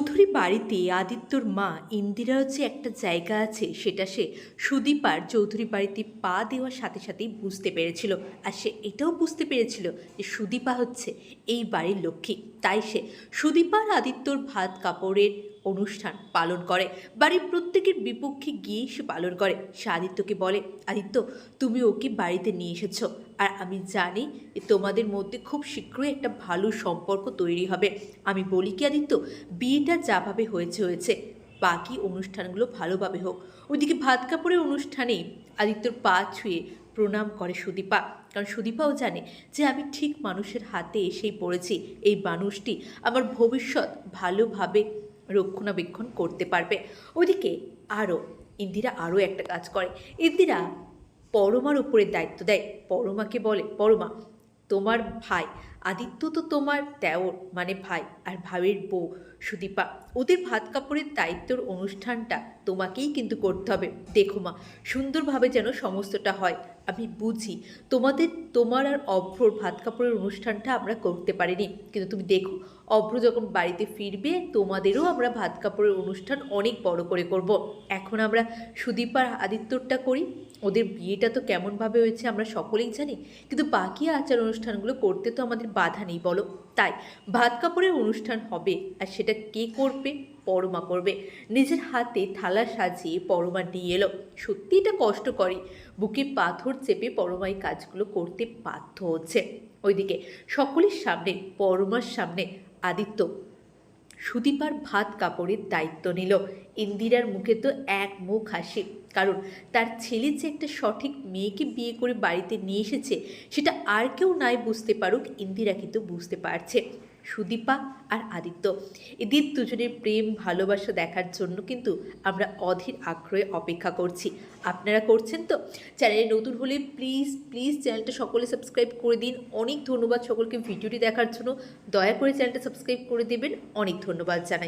চৌধুরী বাড়িতে আদিত্যর মা ইন্দিরার যে একটা জায়গা আছে, সেটা সে সুদীপার চৌধুরী বাড়িতে পা দেওয়ার সাথে সাথেই বুঝতে পেরেছিল। আর সে এটাও বুঝতে পেরেছিল যে সুদীপা হচ্ছে এই বাড়ির লক্ষ্মী। তাই সে সুদীপার আদিত্যর ভাত কাপড়ের অনুষ্ঠান পালন করে। বাড়ির প্রত্যেকের বিপক্ষে গিয়ে সে পালন করে। সে আদিত্যকে বলে, আদিত্য, তুমি ওকে বাড়িতে নিয়ে এসেছ আর আমি জানি তোমাদের মধ্যে খুব শীঘ্রই একটা ভালো সম্পর্ক তৈরি হবে। আমি বলি কি আদিত্য, বিয়েটা যাভাবে হয়েছে হয়েছে। বাকি অনুষ্ঠানগুলো ভালোভাবে হোক। ওইদিকে ভাত কাপড়ের অনুষ্ঠানে আদিত্যর পা ছুঁয়ে প্রণাম করে সুদীপা। কারণ সুদীপাও জানে যে আমি ঠিক মানুষের হাতে এসেই পড়েছি। এই মানুষটি আমার ভবিষ্যৎ ভালোভাবে রক্ষণাবেক্ষণ করতে পারবে। ওদিকে আরও, ইন্দিরা আরও একটা কাজ করে। ইন্দিরা পরমার উপরে দায়িত্ব দেয়। পরমাকে বলে, পরমা তোমার ভাই। আদিত্য তো তোমার দেওর মানে ভাই, আর ভাইয়ের বউ, সুদীপা। ওদের ভাত কাপড়ের দায়িত্বর অনুষ্ঠানটা তোমাকেই কিন্তু করতে হবে। দেখো মা, সুন্দরভাবে যেন সমস্তটা হয়। আমি বুঝি তোমাদের, তোমার আর অভ্রর ভাত কাপড়ের অনুষ্ঠানটা আমরা করতে পারিনি। কিন্তু তুমি দেখো, অভ্র যখন বাড়িতে ফিরবে, তোমাদেরও আমরা ভাত কাপড়ের অনুষ্ঠান অনেক বড় করে করব। এখন আমরা সুদীপার আদিত্যরটা করি। ওদের বিয়েটা তো কেমনভাবে হয়েছে আমরা সকলেই জানি, কিন্তু বাকি আচার অনুষ্ঠানগুলো করতে তো আমাদের বাধা নেই, বলো। তাই ভাত কাপড়ের অনুষ্ঠান হবে, আর সেটা কে করবে? পরমা করবে। নিজের হাতে থালা সাজিয়ে পরমা নিয়ে এলো। সত্যি এটা কষ্ট করে বুকে পাথর চেপে পরমা এই কাজগুলো করতে বাধ্য হচ্ছে। ওইদিকে সকলের সামনে, পরমার সামনে, আদিত্য সুদীপার ভাত কাপড়ের দায়িত্ব নিল। ইন্দিরার মুখে তো এক মুখ হাসি। কারণ তার ছেলে যে একটা সঠিক মেয়েকে বিয়ে করে বাড়িতে নিয়ে এসেছে, সেটা আর কেউ নাই বুঝতে পারুক, ইন্দিরা কিন্তু বুঝতে পারছে। সুদীপা আর আদিত্য। এদের দুজনের প্রেম, ভালোবাসা দেখার জন্য কিন্তু আমরা অধীর আগ্রহে অপেক্ষা করছি। আপনারা করছেন তো? চ্যানেলে নতুন হলে প্লিজ প্লিজ চ্যানেলটা সকলে সাবস্ক্রাইব করে দিন। অনেক ধন্যবাদ সকলকে ভিডিওটি দেখার জন্য। দয়া করে চ্যানেলটা সাবস্ক্রাইব করে দেবেন। অনেক ধন্যবাদ জানাই।